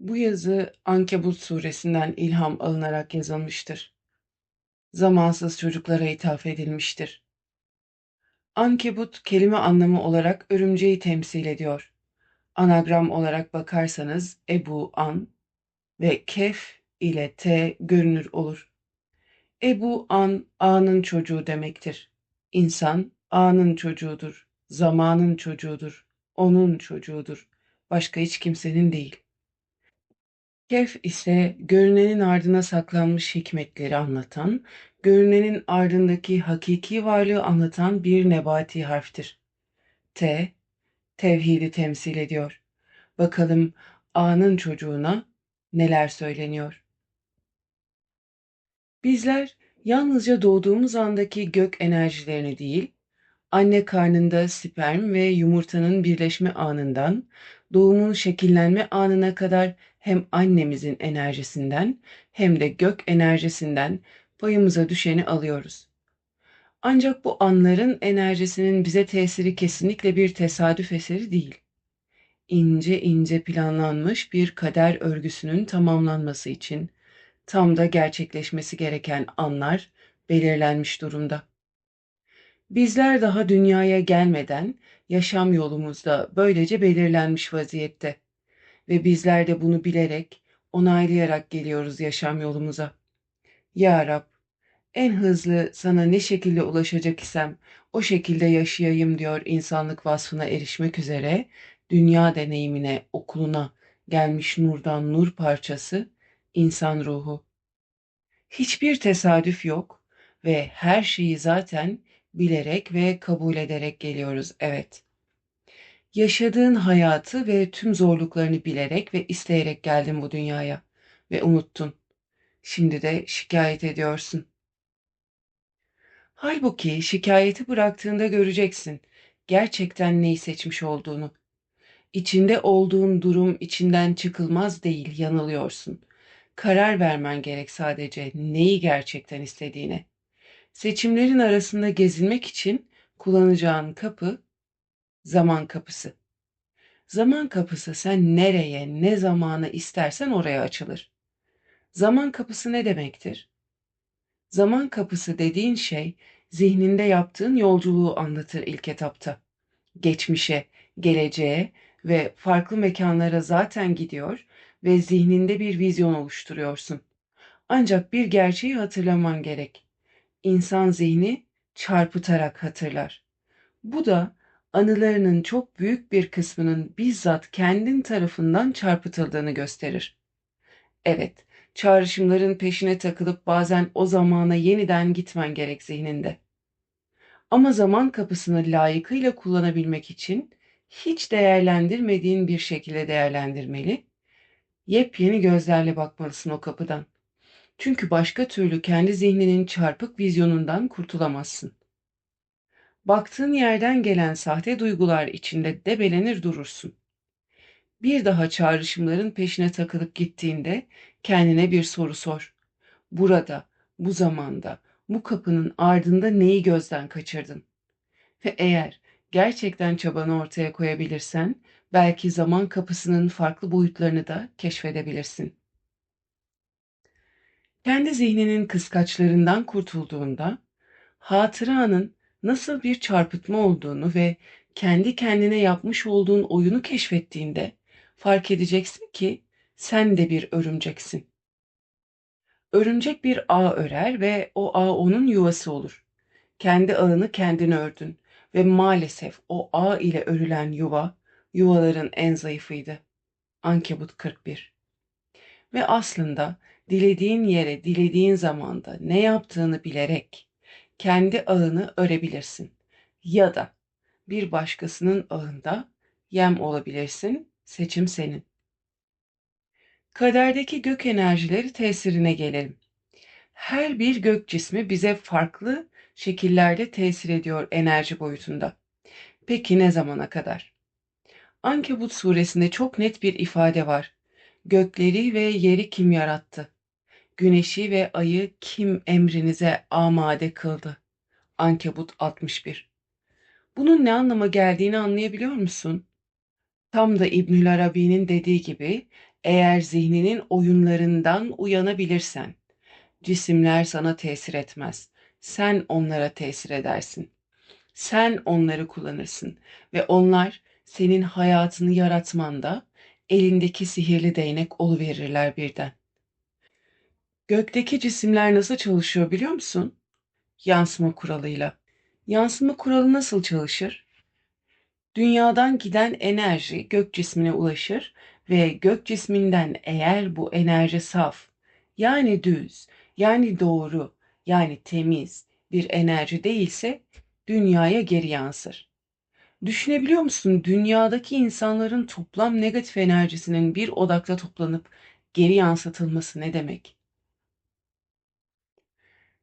Bu yazı Ankebut suresinden ilham alınarak yazılmıştır. Zamansız çocuklara ithaf edilmiştir. Ankebut kelime anlamı olarak örümceği temsil ediyor. Anagram olarak bakarsanız Ebu An ve Kef ile T görünür olur. Ebu An, A'nın çocuğu demektir. İnsan, A'nın çocuğudur, zamanın çocuğudur, onun çocuğudur. Başka hiç kimsenin değil. Kehf ise görünenin ardına saklanmış hikmetleri anlatan, görünenin ardındaki hakiki varlığı anlatan bir nebati harftir. T, tevhidi temsil ediyor. Bakalım A'nın çocuğuna neler söyleniyor? Bizler yalnızca doğduğumuz andaki gök enerjilerini değil, anne karnında sperm ve yumurtanın birleşme anından doğumun şekillenme anına kadar hem annemizin enerjisinden hem de gök enerjisinden payımıza düşeni alıyoruz. Ancak bu anların enerjisinin bize tesiri kesinlikle bir tesadüf eseri değil. İnce ince planlanmış bir kader örgüsünün tamamlanması için tam da gerçekleşmesi gereken anlar belirlenmiş durumda. Bizler daha dünyaya gelmeden yaşam yolumuzda böylece belirlenmiş vaziyette ve bizler de bunu bilerek, onaylayarak geliyoruz yaşam yolumuza. Ya Rab, en hızlı sana ne şekilde ulaşacak isem o şekilde yaşayayım diyor insanlık vasfına erişmek üzere dünya deneyimine, okuluna gelmiş nurdan nur parçası insan ruhu. Hiçbir tesadüf yok ve her şeyi zaten bilerek ve kabul ederek geliyoruz. Evet. Yaşadığın hayatı ve tüm zorluklarını bilerek ve isteyerek geldin bu dünyaya ve unuttun. Şimdi de şikayet ediyorsun. Halbuki şikayeti bıraktığında göreceksin gerçekten neyi seçmiş olduğunu. İçinde olduğun durum içinden çıkılmaz değil, yanılıyorsun. Karar vermen gerek sadece neyi gerçekten istediğine. Seçimlerin arasında gezinmek için kullanacağın kapı zaman kapısı. Zaman kapısı sen nereye, ne zamana istersen oraya açılır. Zaman kapısı ne demektir? Zaman kapısı dediğin şey zihninde yaptığın yolculuğu anlatır ilk etapta. Geçmişe, geleceğe ve farklı mekanlara zaten gidiyor ve zihninde bir vizyon oluşturuyorsun. Ancak bir gerçeği hatırlaman gerek. İnsan zihni çarpıtarak hatırlar. Bu da anılarının çok büyük bir kısmının bizzat kendin tarafından çarpıtıldığını gösterir. Evet, çağrışımların peşine takılıp bazen o zamana yeniden gitmen gerek zihninde. Ama zaman kapısını layıkıyla kullanabilmek için hiç değerlendirmediğin bir şekilde değerlendirmeli, yepyeni gözlerle bakmalısın o kapıdan. Çünkü başka türlü kendi zihninin çarpık vizyonundan kurtulamazsın. Baktığın yerden gelen sahte duygular içinde debelenir durursun. Bir daha çağrışımların peşine takılıp gittiğinde kendine bir soru sor. Burada, bu zamanda, bu kapının ardında neyi gözden kaçırdın? Ve eğer gerçekten çabanı ortaya koyabilirsen, belki zaman kapısının farklı boyutlarını da keşfedebilirsin. Kendi zihninin kıskaçlarından kurtulduğunda, hatıranın nasıl bir çarpıtma olduğunu ve kendi kendine yapmış olduğun oyunu keşfettiğinde fark edeceksin ki sen de bir örümceksin. Örümcek bir ağ örer ve o ağ onun yuvası olur. Kendi ağını kendin ördün ve maalesef o ağ ile örülen yuva yuvaların en zayıfıydı. Ankebut 41 Ve aslında dilediğin yere dilediğin zamanda ne yaptığını bilerek kendi ağını örebilirsin. Ya da bir başkasının ağında yem olabilirsin. Seçim senin. Kaderdeki gök enerjileri tesirine gelelim. Her bir gök cismi bize farklı şekillerde tesir ediyor enerji boyutunda. Peki ne zamana kadar? Ankebut suresinde çok net bir ifade var. Gökleri ve yeri kim yarattı? Güneşi ve ayı kim emrinize amade kıldı? Ankebut 61 Bunun ne anlama geldiğini anlayabiliyor musun? Tam da İbnül Arabi'nin dediği gibi eğer zihninin oyunlarından uyanabilirsen cisimler sana tesir etmez. Sen onlara tesir edersin. Sen onları kullanırsın ve onlar senin hayatını yaratmanda elindeki sihirli değnek oluverirler birden. Gökteki cisimler nasıl çalışıyor biliyor musun? Yansıma kuralıyla. Yansıma kuralı nasıl çalışır? Dünyadan giden enerji gök cismine ulaşır ve gök cisminden eğer bu enerji saf, yani düz, yani doğru, yani temiz bir enerji değilse dünyaya geri yansır. Düşünebiliyor musun? Dünyadaki insanların toplam negatif enerjisinin bir odakta toplanıp geri yansıtılması ne demek?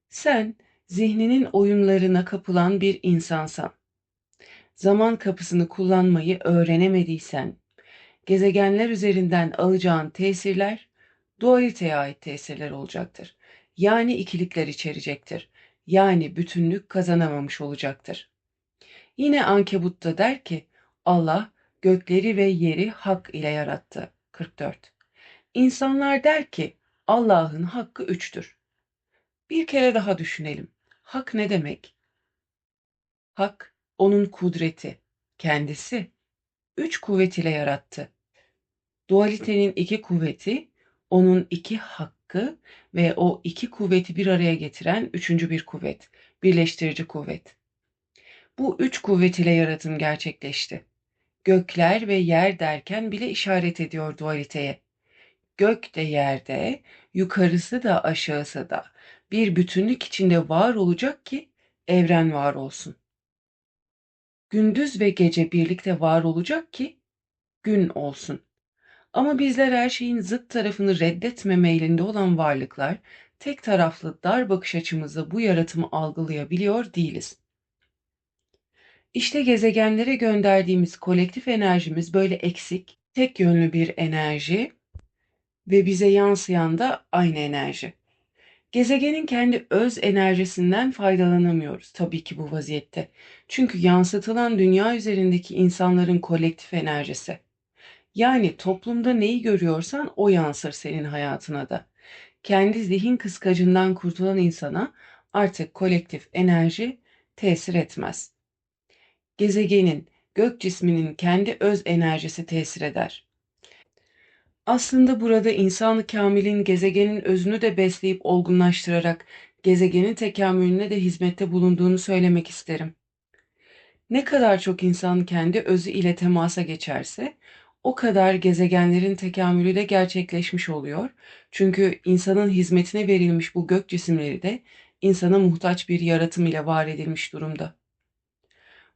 Sen zihninin oyunlarına kapılan bir insansan. Zaman kapısını kullanmayı öğrenemediysen, gezegenler üzerinden alacağın tesirler dualiteye ait tesirler olacaktır. Yani ikilikler içerecektir. Yani bütünlük kazanamamış olacaktır. Yine Ankebut da der ki Allah gökleri ve yeri hak ile yarattı. 44. İnsanlar der ki Allah'ın hakkı üçtür. Bir kere daha düşünelim. Hak ne demek? Hak onun kudreti, kendisi. Üç kuvvet ile yarattı. Dualitenin iki kuvveti, onun iki hakkı ve o iki kuvveti bir araya getiren üçüncü bir kuvvet, birleştirici kuvvet. Bu üç kuvvet ile yaratım gerçekleşti. Gökler ve yer derken bile işaret ediyor dualiteye. Gök de yerde, yukarısı da aşağısı da bir bütünlük içinde var olacak ki evren var olsun. Gündüz ve gece birlikte var olacak ki gün olsun. Ama bizler her şeyin zıt tarafını reddetme meylinde olan varlıklar, tek taraflı dar bakış açımızla bu yaratımı algılayabiliyor değiliz. İşte gezegenlere gönderdiğimiz kolektif enerjimiz böyle eksik, tek yönlü bir enerji ve bize yansıyan da aynı enerji. Gezegenin kendi öz enerjisinden faydalanamıyoruz tabii ki bu vaziyette. Çünkü yansıtılan dünya üzerindeki insanların kolektif enerjisi. Yani toplumda neyi görüyorsan o yansır senin hayatına da. Kendi zihin kıskacından kurtulan insana artık kolektif enerji tesir etmez. Gezegenin, gök cisminin kendi öz enerjisi tesir eder. Aslında burada insanı kamilin gezegenin özünü de besleyip olgunlaştırarak gezegenin tekamülüne de hizmette bulunduğunu söylemek isterim. Ne kadar çok insan kendi özü ile temasa geçerse o kadar gezegenlerin tekamülü de gerçekleşmiş oluyor. Çünkü insanın hizmetine verilmiş bu gök cisimleri de insana muhtaç bir yaratım ile var edilmiş durumda.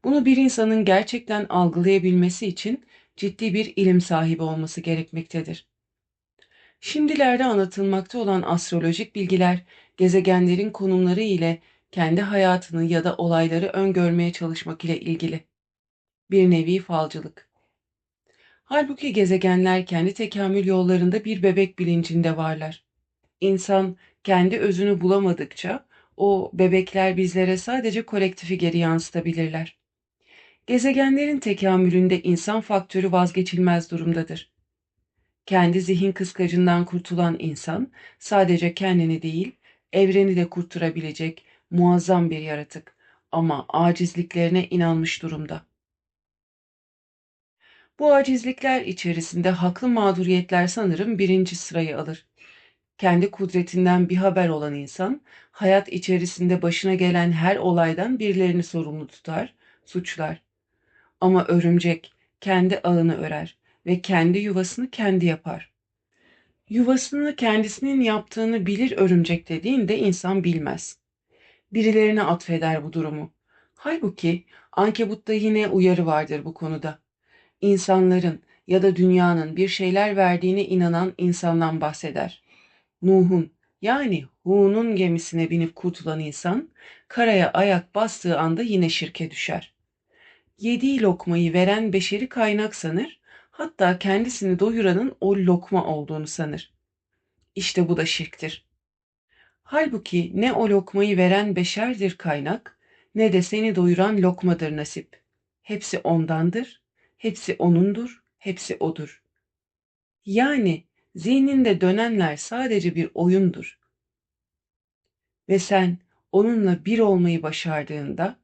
Bunu bir insanın gerçekten algılayabilmesi için ciddi bir ilim sahibi olması gerekmektedir. Şimdilerde anlatılmakta olan astrolojik bilgiler gezegenlerin konumları ile kendi hayatını ya da olayları öngörmeye çalışmak ile ilgili. Bir nevi falcılık. Halbuki gezegenler kendi tekamül yollarında bir bebek bilincinde varlar. İnsan kendi özünü bulamadıkça o bebekler bizlere sadece kolektifi geri yansıtabilirler. Gezegenlerin tekamülünde insan faktörü vazgeçilmez durumdadır. Kendi zihin kıskacından kurtulan insan sadece kendini değil, evreni de kurtarabilecek muazzam bir yaratık ama acizliklerine inanmış durumda. Bu acizlikler içerisinde haklı mağduriyetler sanırım birinci sırayı alır. Kendi kudretinden bir haber olan insan, hayat içerisinde başına gelen her olaydan birilerini sorumlu tutar, suçlar. Ama örümcek kendi ağını örer ve kendi yuvasını kendi yapar. Yuvasını kendisinin yaptığını bilir örümcek dediğinde insan bilmez. Birilerine atfeder bu durumu. Halbuki Ankebut'ta yine uyarı vardır bu konuda. İnsanların ya da dünyanın bir şeyler verdiğine inanan insandan bahseder. Nuh'un yani Hu'nun gemisine binip kurtulan insan karaya ayak bastığı anda yine şirke düşer yediği lokmayı veren beşeri kaynak sanır, hatta kendisini doyuranın o lokma olduğunu sanır. İşte bu da şirktir. Halbuki ne o lokmayı veren beşerdir kaynak, ne de seni doyuran lokmadır nasip. Hepsi ondandır, hepsi onundur, hepsi odur. Yani zihninde dönenler sadece bir oyundur. Ve sen onunla bir olmayı başardığında,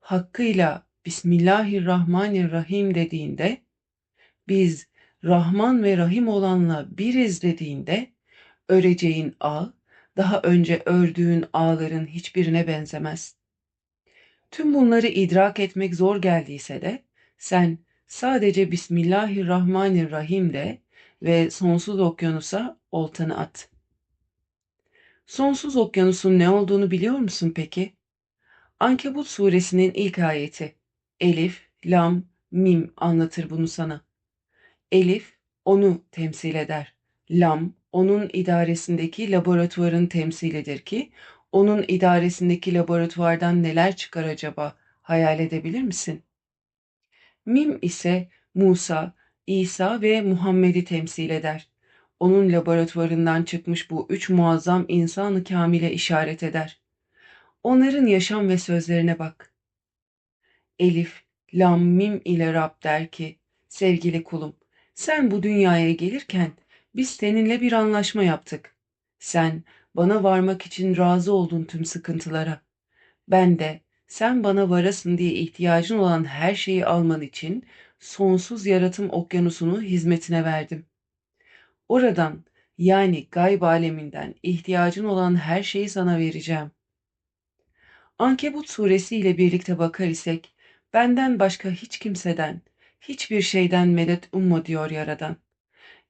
hakkıyla Bismillahirrahmanirrahim dediğinde, biz Rahman ve Rahim olanla biriz dediğinde, öreceğin ağ, daha önce ördüğün ağların hiçbirine benzemez. Tüm bunları idrak etmek zor geldiyse de, sen sadece Bismillahirrahmanirrahim de ve sonsuz okyanusa oltanı at. Sonsuz okyanusun ne olduğunu biliyor musun peki? Ankebut suresinin ilk ayeti. Elif, lam, mim anlatır bunu sana. Elif onu temsil eder. Lam onun idaresindeki laboratuvarın temsilidir ki onun idaresindeki laboratuvardan neler çıkar acaba hayal edebilir misin? Mim ise Musa, İsa ve Muhammed'i temsil eder. Onun laboratuvarından çıkmış bu üç muazzam insanı kamile işaret eder. Onların yaşam ve sözlerine bak. Elif, lam, mim ile Rab der ki, sevgili kulum, sen bu dünyaya gelirken biz seninle bir anlaşma yaptık. Sen bana varmak için razı oldun tüm sıkıntılara. Ben de sen bana varasın diye ihtiyacın olan her şeyi alman için sonsuz yaratım okyanusunu hizmetine verdim. Oradan yani gayb aleminden ihtiyacın olan her şeyi sana vereceğim. Ankebut suresi ile birlikte bakar isek, benden başka hiç kimseden, hiçbir şeyden medet umma diyor Yaradan.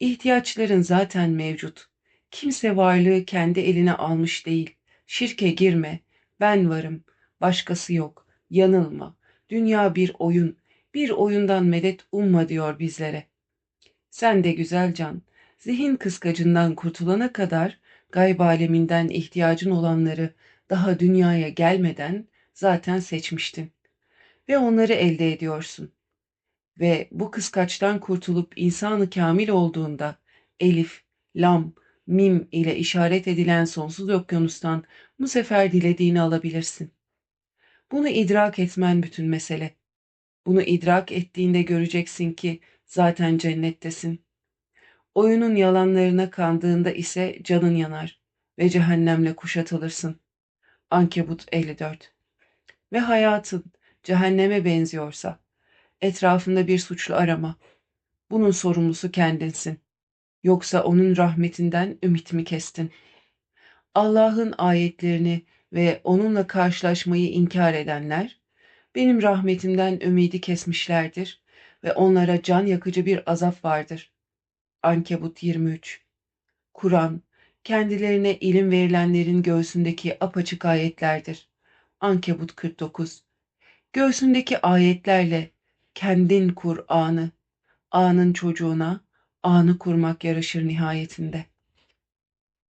İhtiyaçların zaten mevcut. Kimse varlığı kendi eline almış değil. Şirke girme. Ben varım. Başkası yok. Yanılma. Dünya bir oyun. Bir oyundan medet umma diyor bizlere. Sen de güzel can. Zihin kıskacından kurtulana kadar gayb aleminden ihtiyacın olanları daha dünyaya gelmeden zaten seçmiştin. Ve onları elde ediyorsun ve bu kıskaçtan kurtulup insanı kamil olduğunda elif, lam, mim ile işaret edilen sonsuz okyanustan bu sefer dilediğini alabilirsin. Bunu idrak etmen bütün mesele. Bunu idrak ettiğinde göreceksin ki zaten cennettesin. Oyunun yalanlarına kandığında ise canın yanar ve cehennemle kuşatılırsın. Ankebut 54 Ve hayatın cehenneme benziyorsa, etrafında bir suçlu arama. Bunun sorumlusu kendinsin. Yoksa onun rahmetinden ümit mi kestin? Allah'ın ayetlerini ve onunla karşılaşmayı inkar edenler, benim rahmetimden ümidi kesmişlerdir ve onlara can yakıcı bir azap vardır. Ankebut 23 Kur'an, kendilerine ilim verilenlerin göğsündeki apaçık ayetlerdir. Ankebut 49 Göğsündeki ayetlerle kendin kur anı, anın çocuğuna anı kurmak yaraşır nihayetinde.